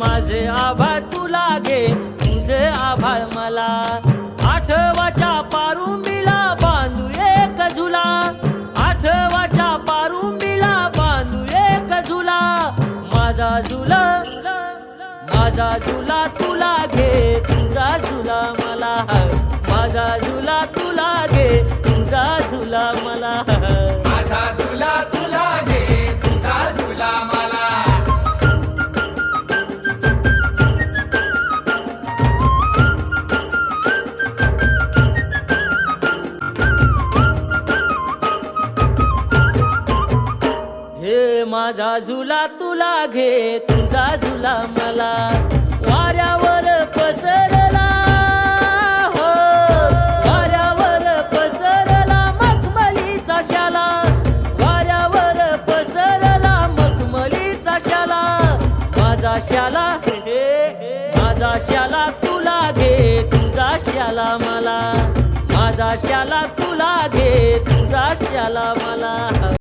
माझे आभाळ तुला घे तुझे आभाळ मला. आठवाच्या पारुंबीला बांधू एक झुला. आठवाच्या पारुंबीला बांधू एक झुला. माझा झुला माझा झुला तुला घे तुझा झुला मला. माझा झुला तुला घे तुझा झुला मला. माझा झुला तुला घे तुझा झुला मला. वाऱ्यावर पसरला हो. वाऱ्यावर पसरला मखमलीचा शाला. वाऱ्यावर पसरला मखमलीचा शाला. माझा शाला हे माझा शाला तुला घे तुझा शाला मला. माझा शाला तुला घे तुझा शाला मला.